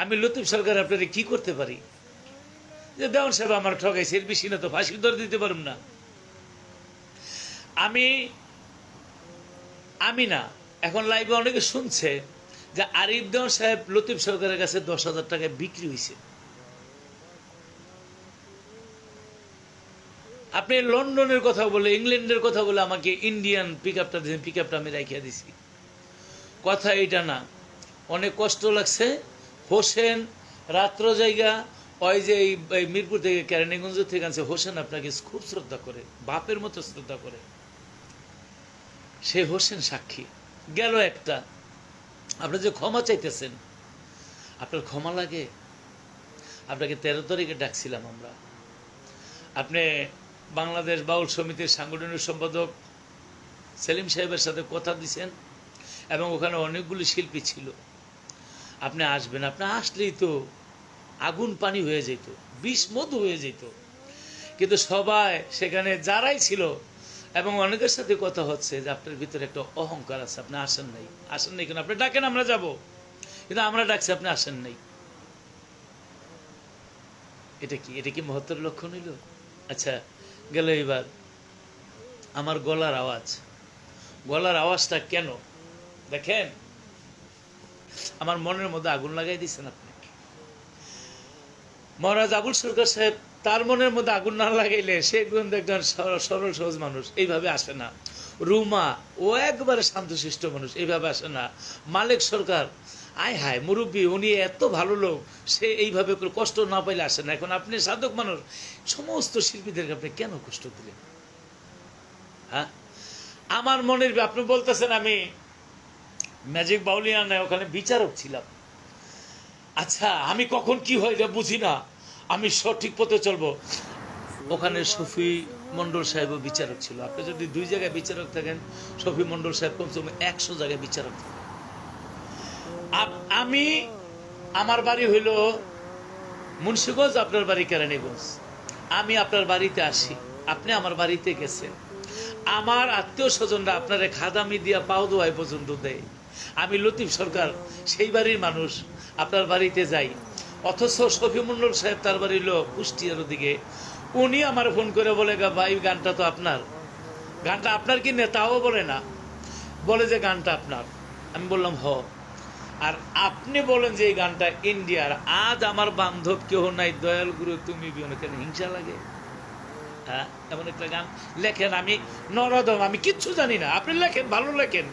আমি লতিফ সরকার আপনারা কি করতে পারি? যে দেওয়ান সাহেব আমার ঠকাইছে এর বেশি না তো ফাঁসি ধরে দিতে পারব না। আমি আমি না, এখন লাইভে অনেকে শুনছে যে আরিফ দেওয়ান সাহেব লতিফ সরকারের কাছে দশ হাজার টাকায় বিক্রি হয়েছে আপনি লন্ডনের কথা বলে, ইংল্যান্ডের কথা বলে আমাকে ইন্ডিয়ান পিক আপটা দিয়েছেন পিক আপটা আমি রাখিয়া দিছি। কথা এটা না, অনেক কষ্ট লাগছে হোসেন রাত্র জায়গা, ওই যে এই মিরপুর থেকে কেরানীগঞ্জ থেকে আনছে, হোসেন আপনাকে খুব শ্রদ্ধা করে, বাপের মতো শ্রদ্ধা করে। সে হোসেন সাক্ষী। গেল একটা। আপনি যে ক্ষমা চাইতেছেন, আপনার ক্ষমা লাগে। আপনাকে তেরো তারিখে ডাকছিলাম আমরা। আপনি বাংলাদেশ বাউল সমিতির সাংগঠনিক সম্পাদক সেলিম সাহেবের সাথে কথা দিছেন, এবং ওখানে অনেকগুলি শিল্পী ছিল। আপনি আসবেন, আপনি আসলেই তো আগুন পানি হয়ে যেত, বিষ মধু হয়ে যেত। কিন্তু সবাই সেখানে যারাই ছিল এবং অনেকের সাথে কথা হচ্ছে যে আপনার ভিতরে একটা অহংকার আছে, আপনি আসেন নাই। আসেন নাই কেন? আপনি ডাকেন, আমরা যাব। কিন্তু আমরা ডাকছি, আপনি আসেন নাই। এটা কি এটা কি মহত্তর লক্ষণ হইল? আচ্ছা গেল এবার আমার গলার আওয়াজ। গলার আওয়াজটা কেন? দেখেন। আমার মনের মধ্যে আগুন লাগাই দিচ্ছেন আপনি। মহারাজ আবুল সরকার সাহেব, তার মনের মধ্যে আগুন না লাগাইলে সে কিন্তু একজন সরল, সহজ মানুষ, এইভাবে আসে না। রুমা, ও একবারে শান্তশিষ্ট মানুষ, এইভাবে আসে না। মালিক সরকার, আয় হায়, মুরব্বী, উনি এত ভালো লোক, সে এইভাবে কষ্ট না পাইলে আসে না। এখন আপনি সাধক মানুষ, সমস্ত শিল্পীদেরকে আপনি কেন কষ্ট দিলেন? হ্যাঁ? আমার মনের, আপনি বলতেছেন আমি ম্যাজিক বাউলিয়ানায় ওখানে বিচারক ছিলাম। আচ্ছা আমি কখন কি হয় এটা বুঝি না। আমি সঠিক পথে চলবো। ওখানে শফি মন্ডল সাহেবও বিচারক ছিল। আপনি যদি দুই জায়গায় বিচারক থাকেন শফি মন্ডল সাহেব কমসে কম একশো জায়গায় বিচারক আমি, আমার বাড়ি হইল মুন্সিগঞ্জ, আপনার বাড়ি কেরানীগঞ্জ। আমি আপনার বাড়িতে আসি। আপনি আমার বাড়িতে গেছেন। আমার আত্মীয় স্বজনরা আপনারে খাদামি দিয়া পাও দোয়াই পর্যন্ত দেয়। আমি লতিফ সরকার, সেই বাড়ির মানুষ, আপনার বাড়িতে যাই। অথচ শফিমন্ডল সাহেব তার বাড়ি হলো কুষ্টিয়ার দিকে উনি আমার ফোন করে বলে, গা ভাই, গানটা তো আপনার। গানটা আপনার কি নেতাও বলে না। বলে যে গানটা আপনার। আমি বললাম, হ। আর আপনি বলেন যে এই গানটা ইন্ডিয়ার। আজ আমার বান্ধব কেউ নাই, দয়াল গুরু, তুমি বিয়ন কেন হিংসা লাগে? হ্যাঁ এমন একটা গান লেখেন, আমি নরদম, আমি কিচ্ছু জানি না। আপনি লেখেন, ভালো লেখেন।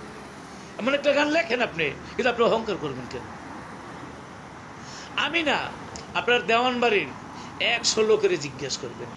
এমন একটা গান লেখেন আপনি, কিন্তু আপনি অহংকার করবেন কেন? আমি না, আপনার দেওয়ান বাড়ির একশো লোকের জিজ্ঞেস করবেন।